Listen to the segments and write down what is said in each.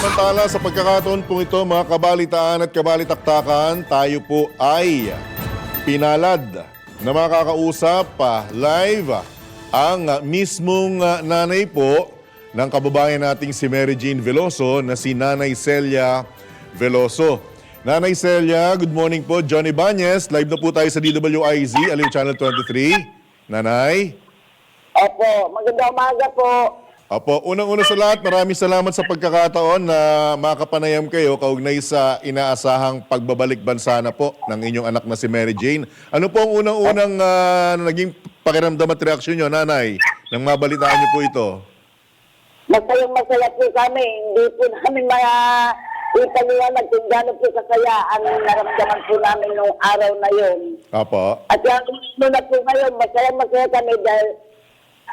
Samantala, sa pagkakataon po ito, mga kabalitaan at kabalitaktakan, tayo po ay pinalad na makakausap pa live ang mismong ah, nanay po ng kababayan nating si Mary Jane Veloso na si Nanay Celia Veloso. Nanay Celia, good morning po. Johnny Banyes, live na po tayo sa DWIZ, Aliw Channel 23. Nanay? Opo, magandang umaga po. Apo, unang-una sa lahat, maraming salamat sa pagkakataon na makapanayam kayo kaugnay sa inaasahang pagbabalik bansa na po ng inyong anak na si Mary Jane. Ano po ang unang-unang ah, naging pakiramdam at reaksyon nyo, nanay, nang mabalitaan niyo po ito? Masayang masaya po kami. Hindi po namin mga ipaliwanag kung gano'n po kasaya ang naramdaman po namin nung araw na yun. Apo. At yan, ano na po ngayon, masayang masaya kami dahil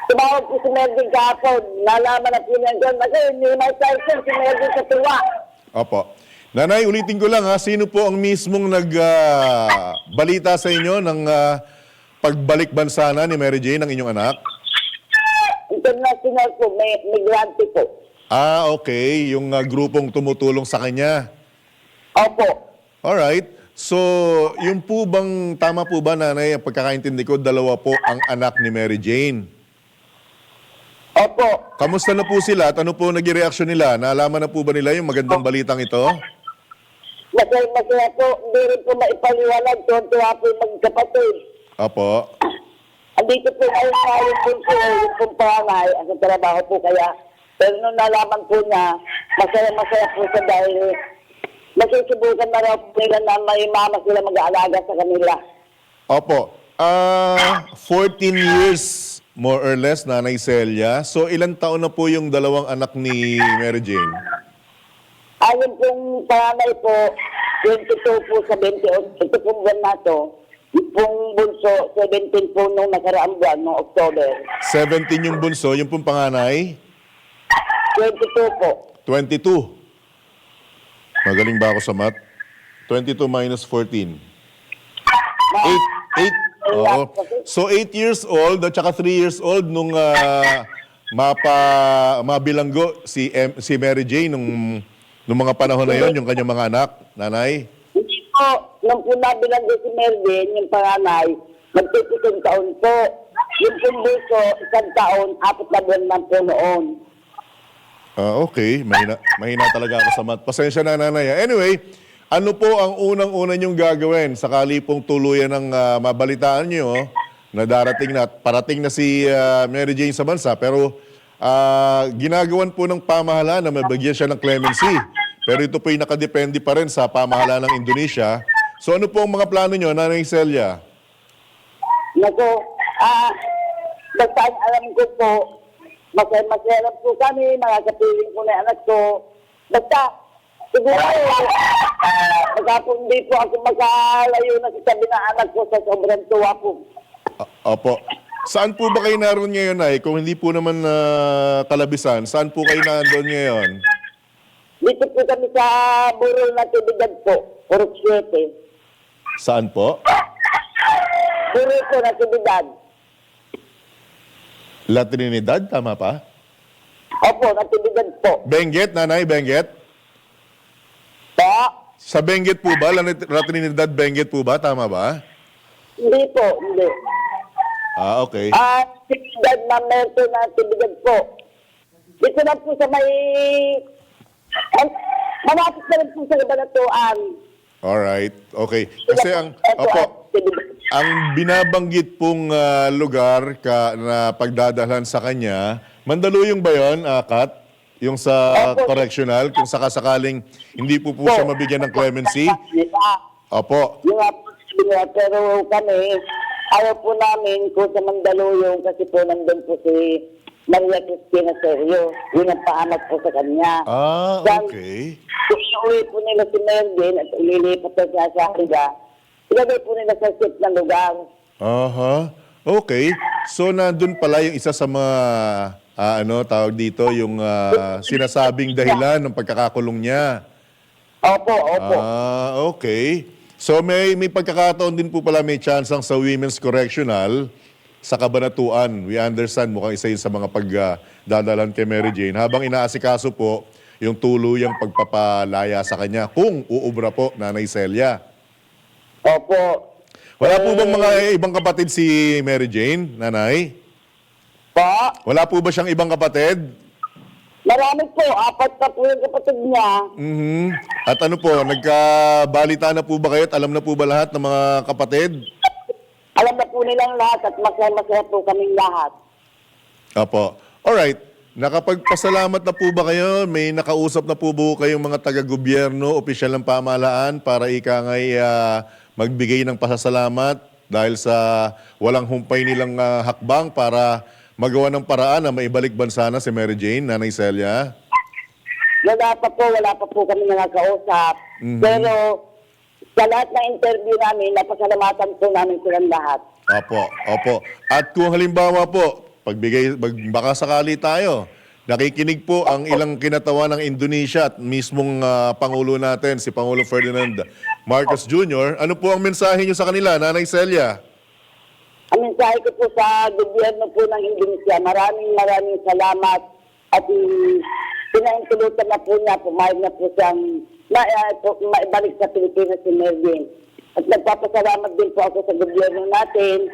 tumawag po si Melvin kahapon. Nalaman na doon. Kasi hindi may person si Melvin sa tuwa. Apo. Nanay, ulitin ko lang ha, sino po ang mismong nagbalita sa inyo ng ah, pagbalik bansa na ni Mary Jane, ng inyong anak? International po, may migrante po. Ah, okay. Yung ah, grupong tumutulong sa kanya. Opo. Alright. So, yung po bang, tama po ba nanay, ang pagkakaintindi ko, dalawa po ang anak ni Mary Jane. Opo. Kamusta na po sila at ano po naging reaksyon nila? Naalaman na po ba nila yung magandang balitang ito? Masaya masaya po. Hindi rin po maipaliwanag. Tuwan-tuwa po yung magkapatid. Apo. Andito po ay yung po po, yung pong panganay, ang trabaho po kaya. Pero nung nalaman po niya, masaya-masaya po siya dahil nasusubukan na raw po nila na may mama sila mag-aalaga sa kanila. Opo. Ah, 14 years more or less, Nanay Celia. So, ilang taon na po yung dalawang anak ni Mary Jane? Ayon pong panganay po, 22 po sa 28, ito pong buwan na to, yung pong bunso, 17 po nung nakaraang buwan, noong October. 17 yung bunso, yung pong panganay? 22 po. 22. Magaling ba ako sa math? 22 minus 14. 8, 8. Oo. So 8 years old at saka 3 years old nung ah, mapa mabilanggo si M- si Mary Jane nung nung mga panahon na yon yung kanyang mga anak, nanay. Hindi po, nung po nabilang doon si Melvin, yung panganay, magtititong taon po. Yung pumbuso, isang taon, apat na buwan man po noon. Ah, okay, mahina, mahina talaga ako sa math. Pasensya na nanay. ah. Anyway, ano po ang unang-una niyong gagawin sakali pong tuluyan ng ah, mabalitaan niyo na darating na, at parating na si ah, Mary Jane sa bansa, pero ah, ginagawan po ng pamahalaan na mabigyan siya ng clemency. Pero ito po yung nakadepende pa rin sa pamahalaan ng Indonesia. So ano po ang mga plano niyo, Nanay Celia? Naku, ah, basta alam ko po, masaya-masaya lang po kami, makakapiling ko na anak ko. Basta, siguro, magkapong hindi po ako makalayo na sa sabi ng anak ko sa sobrang tuwa po. Opo. Saan po ba kayo naroon ngayon, ay? Kung hindi po naman na kalabisan, saan po kayo naroon ngayon? Dito po kami sa Burol na Tibidad po, Purok 7. Saan po? Burol po na Tibidad. La Trinidad, tama pa? Opo, Natividad po. Benguet, nanay, Benguet? Po? Sa Benguet po ba? La, La Trinidad, Benguet po ba? Tama ba? Hindi po, hindi. Ah, okay. Ah, Tibidad na Merto na Tibidad po. Dito na po sa may... Ang, malapit na rin po sa Kabanatuan. Alright. Okay. Kasi ang, opo, ang binabanggit pong ah, lugar ka, na pagdadalhan sa kanya, Mandaluyong ba yun, ah, Kat? Yung sa Opo. correctional, kung sakasakaling hindi po po siya mabigyan ng clemency? Opo. Yung nga po pero kami, ayaw po namin kung sa Mandaluyong kasi po nandun po si Maria Cristina Sergio. Yun ang paanak po sa kanya. Ah, okay. Kung iuwi po nila si Melvin at ililipat na siya sa Ariga, ilagay po nila sa safe na lugar. Aha. Okay. So nandun pala yung isa sa mga ah, ano tawag dito yung ah, sinasabing dahilan ng pagkakakulong niya. Opo, opo. Ah, okay. So may may pagkakataon din po pala may chance ang sa Women's Correctional sa Kabanatuan. We understand mukhang isa yun sa mga pagdadalan kay Mary Jane. Habang inaasikaso po yung tuluyang pagpapalaya sa kanya kung uubra po, Nanay Celia. Opo. Wala po bang mga ibang kapatid si Mary Jane, Nanay? Po? Wala po ba siyang ibang kapatid? Marami po. Apat na po yung kapatid niya. Mhm. At ano po, nagkabalita na po ba kayo at alam na po ba lahat ng mga kapatid? Alam na po nilang lahat at masaya-masaya po kaming lahat. Opo. Alright. Nakapagpasalamat na po ba kayo? May nakausap na po ba kayong mga taga-gobyerno, opisyal ng pamahalaan para ika ngay ah, magbigay ng pasasalamat dahil sa walang humpay nilang ah, hakbang para magawa ng paraan na maibalik bansa na si Mary Jane, Nanay Celia? Wala pa po, wala pa po kami nakakausap. Pero sa lahat ng interview namin, napasalamatan po namin silang lahat. Opo, opo. At kung halimbawa po, pagbigay, pag, baka sakali tayo, nakikinig po ang ilang kinatawan ng Indonesia at mismong ah, Pangulo natin, si Pangulo Ferdinand Marcos Jr., ano po ang mensahe niyo sa kanila, Nanay Celia? Ang mensahe ko po sa gobyerno po ng Indonesia, maraming maraming salamat at um, pinaintulutan na po niya, pumayag na po siyang ma, uh, maibalik sa Pilipinas si Mervin. At nagpapasalamat din po ako sa gobyerno natin.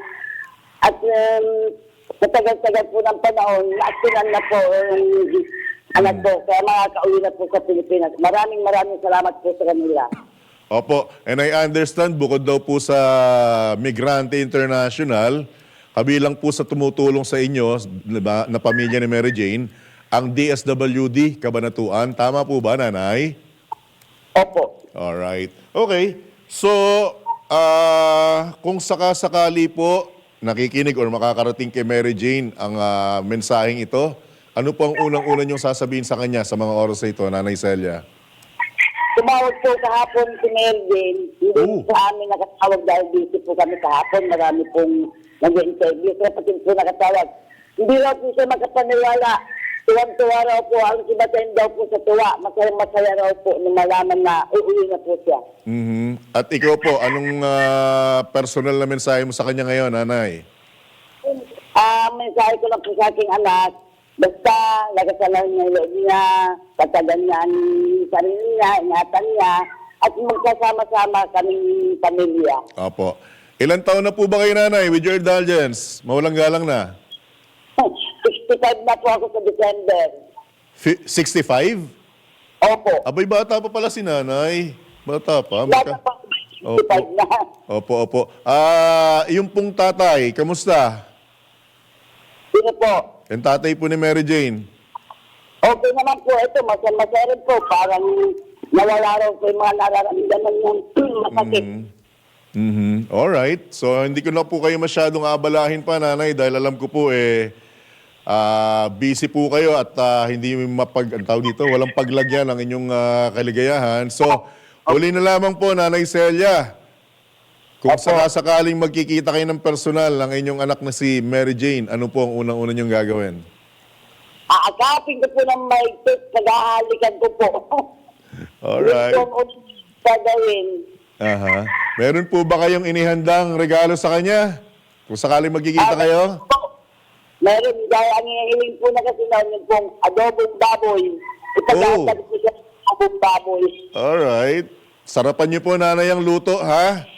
At um, sa tagal-tagal po ng panahon, naaksinan na po ang anak ko. Kaya makakauwi na po sa Pilipinas. Maraming maraming salamat po sa kanila. Opo, and I understand, bukod daw po sa Migrante International, kabilang po sa tumutulong sa inyo, di ba, na pamilya ni Mary Jane, ang DSWD, Kabanatuan. Tama po ba, Nanay? Opo. Alright. Okay. So, ah, kung sakasakali po nakikinig or makakarating kay Mary Jane ang ah, mensaheng ito, ano po ang unang-unang niyong sasabihin sa kanya sa mga oras na ito, Nanay Celia? Tumawag po kahapon si Melvin. Hindi Oo. sa amin nakatawag dahil busy po kami kahapon. Marami pong nag-interview. Kaya pati po nakatawag. Hindi raw po siya makapaniwala. Tuwang-tuwa raw po. Ang sibatain daw po sa tuwa. Masaya-masaya raw po nung malaman na uuwi na po siya. Mhm. At ikaw po, anong ah, personal na mensahe mo sa kanya ngayon, Nanay? Ah, mensahe ko lang po sa aking anak. Basta, nagasalan niya yung loob niya, tatagan niya ang sarili niya, ingatan niya, at magkasama-sama kaming pamilya. Opo. Ilan taon na po ba kayo, Nanay, with your indulgence? Mawalang galang na. 65 na po ako sa December. Fi- 65? Opo. Abay, bata pa pala si Nanay. Bata pa. Bata pa 65 na. Opo, opo. Ah, yung pong tatay, kamusta? Sino po? Yung tatay po ni Mary Jane. Okay naman po ito, masaya-masaya rin po. Parang nawala raw po yung mga nararamdaman niyang masakit. Mhm. Alright. So, hindi ko na po kayo masyadong abalahin pa, nanay, dahil alam ko po, eh, ah, busy po kayo at ah, hindi mapag, tawag dito, walang paglagyan ang inyong ah, kaligayahan. So, huli na lamang po, Nanay Celia. Kung sakasakaling magkikita kayo ng personal ng inyong anak na si Mary Jane, ano po ang unang-una niyong gagawin? Aakapin ko po ng maigpit, nag-aalikan ko po. Alright. Yun po ang unang gagawin. Aha. Meron po ba kayong inihandang regalo sa kanya? Kung sakaling magkikita kayo? Meron, dahil ang hinihiling po na kasi noon yung pong adobong baboy. Ipagkakasal Oh. ko siya ng adobong baboy. Alright. Sarapan niyo po nanay ang luto, ha?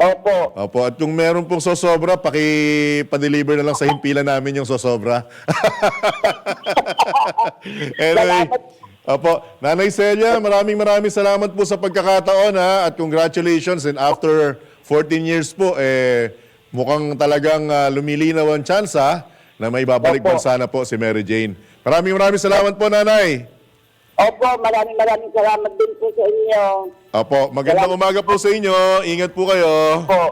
Opo. Opo, at kung meron pong sosobra, paki-deliver na lang sa himpilan namin yung sosobra. anyway, Salamat. opo, Nanay Celia, maraming maraming salamat po sa pagkakataon ha at congratulations and after 14 years po eh mukhang talagang ah, lumilinaw ang tsansa na may babalik Opo. bansa na po si Mary Jane. Maraming maraming salamat po, Nanay. Opo, maraming maraming salamat din po sa inyo. Opo, magandang umaga po sa inyo. Ingat po kayo. Opo.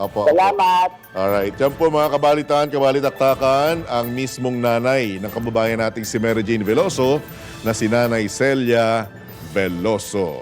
Opo. Salamat. Alright, yan po mga kabalitaan, kabalitaktakan, ang mismong nanay ng kababayan nating si Mary Jane Veloso na si Nanay Celia Veloso.